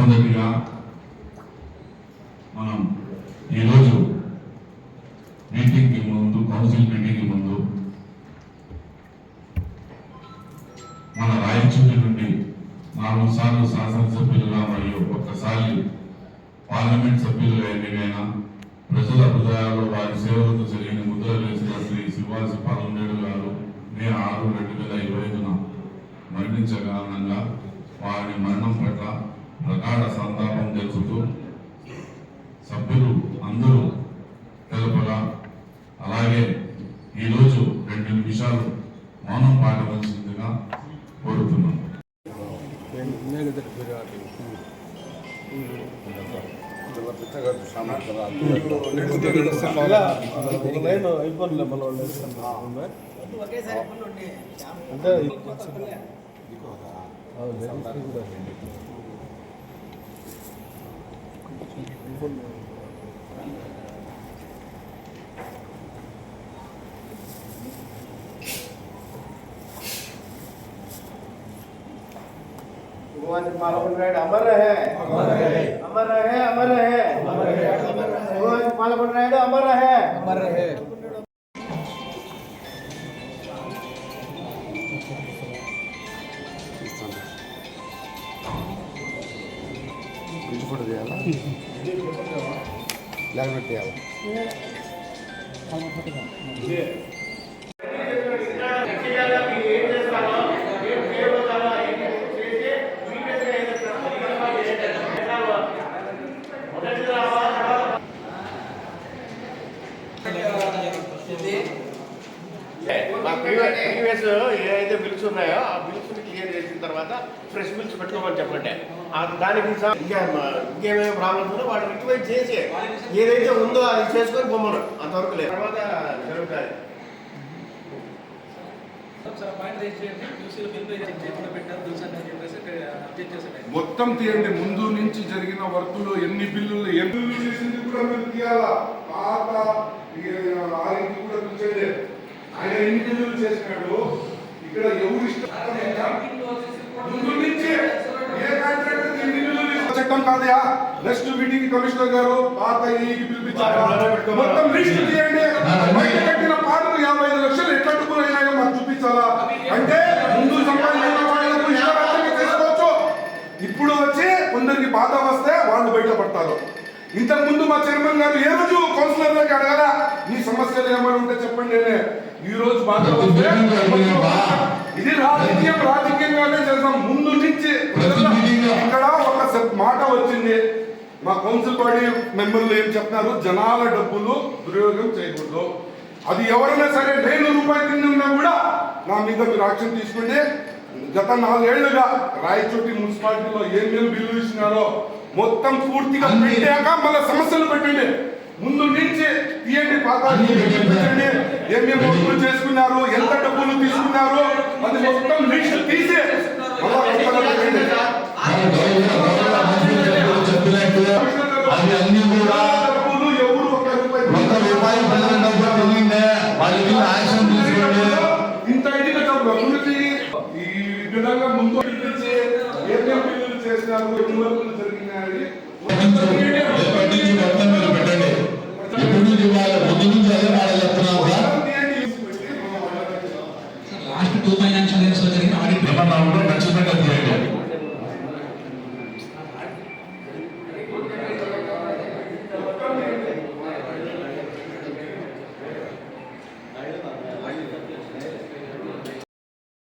మొట్టమొదటిగా మనం ఈరోజు మీటింగ్కి ముందు కౌన్సిల్ మీటింగ్కి ముందు మన రాయచూరి నుండి నాలుగు సార్లు శాసనసభ్యులుగా మరియు ఒక్కసారి పార్లమెంట్ సభ్యులుగా ఎన్నికైన ప్రజల హృదయాల్లో వారి సేవలతో జరిగిన ముద్ర వేసిన శ్రీ శివాజీ పాలనేడు గారు మే ఆరు రెండు వేల ఇరవై ఐదున మరణించే కారణంగా వారి మరణం పట్ల ప్రగాఢ సంతాపం తెలుపుతూ సభ్యులు అందరూ తెలపగా అలాగే ఈరోజు రెండు నిమిషాలు మౌనం పాటించాల్సిందిగా కోరుతున్నాం లైన్ అయిపోలే మన వాళ్ళు అంటే भगवान पालवन राइड अमर रहे। अमर रहे। अमर रहे अमर रहे। भगवान पालवन राइड अमर रहे। अमर रहे। ఫోటో చేయాలా లేకపోతే తీయాలా మా ప్రీవియస్ ప్రీవియస్ ఏదైతే బిల్స్ ఉన్నాయో ఆ క్లియర్ చేసిన తర్వాత ఫ్రెష్ బిల్స్ పెట్టుకోమని చెప్పండి ఆ దానికి ఇంకేమేమి ప్రాబ్లమ్స్ ఉన్నాయో వాటిని రిక్వైర్ చేసి. ఏదైతే ఉందో అది చేసుకొని పొమ్మను. అంతవరకు లేదు. తర్వాత జరుగుతుంది మొత్తం తీయండి. ముందు నుంచి జరిగిన వర్కులు ఎన్ని బిల్లులు ఎన్ని బిల్లులు చేసింది కూడా మీరు తీయాలా? పాత కూడా పిలిచండి ఆయన ఎన్ని బిల్లులు చేసినాడు? ఇక్కడ ఎవరు ఇష్టం ఏ చట్టం కాదయా నెక్స్ట్ మీటింగ్ కమిషనర్ గారు పాత ఈ పిలిపించారు. మొత్తం లిస్ట్ బయట కట్టిన పాటలు యాభై ఐదు లక్షలు ఎట్లా అయినాయో మాకు చూపించాలా? అంటే ముందు సంపాదించిన వాళ్ళకు ఇష్టం ఇప్పుడు వచ్చి కొందరికి బాధ వస్తే వాళ్ళు బయట పడతారు ముందు మా చైర్మన్ గారు ఏ రోజు కౌన్సిలర్ గారికి అడగరా మీ సమస్యలు ఏమైనా ఉంటే చెప్పండి నేనే ఈ రోజు బాధ ఇది రాజకీయం రాజకీయంగానే చేస్తాం. ముందు నుంచి ఇక్కడ ఒక మాట వచ్చింది. మా కౌన్సిల్ బాడీ మెంబర్లు ఏం చెప్తున్నారు? జనాల డబ్బులు దుర్యోగం చేయకూడదు. అది ఎవరైనా సరే నేను రూపాయి ఉన్నా కూడా నా మీద మీరు యాక్షన్ తీసుకోండి. గత నాలుగేళ్ళుగా రాయచోటి మున్సిపాలిటీలో ఏమేమి బిల్లు ఇచ్చినారో మొత్తం పూర్తిగా పెట్టాక మళ్ళీ సమస్యలు పెట్టండి. ముందు నుంచి తీయండి పాత పెట్టండి. ఏమేమి వసూలు చేసుకున్నారు ఎంత డబ్బులు తీసుకున్నారు అది మొత్తం లిస్ట్ తీసి మళ్ళా కొత్తగా పెట్టండి. చెప్పినట్టు అవి అన్ని కూడా డబ్బులు ఎవరు ఒక రూపాయి ఒక్క రూపాయి ప్రజల డబ్బు తెలియందే వాళ్ళ మీద యాక్షన్ తీసుకోండి ఇంత ఇదిగా ముందుకి ఈ విధంగా ముందు లాస్ట్ టూ ఫైనాన్షియల్ ఇయర్స్లో జరిగిన ఆడిట్ ఖచ్చితంగా తీయండి.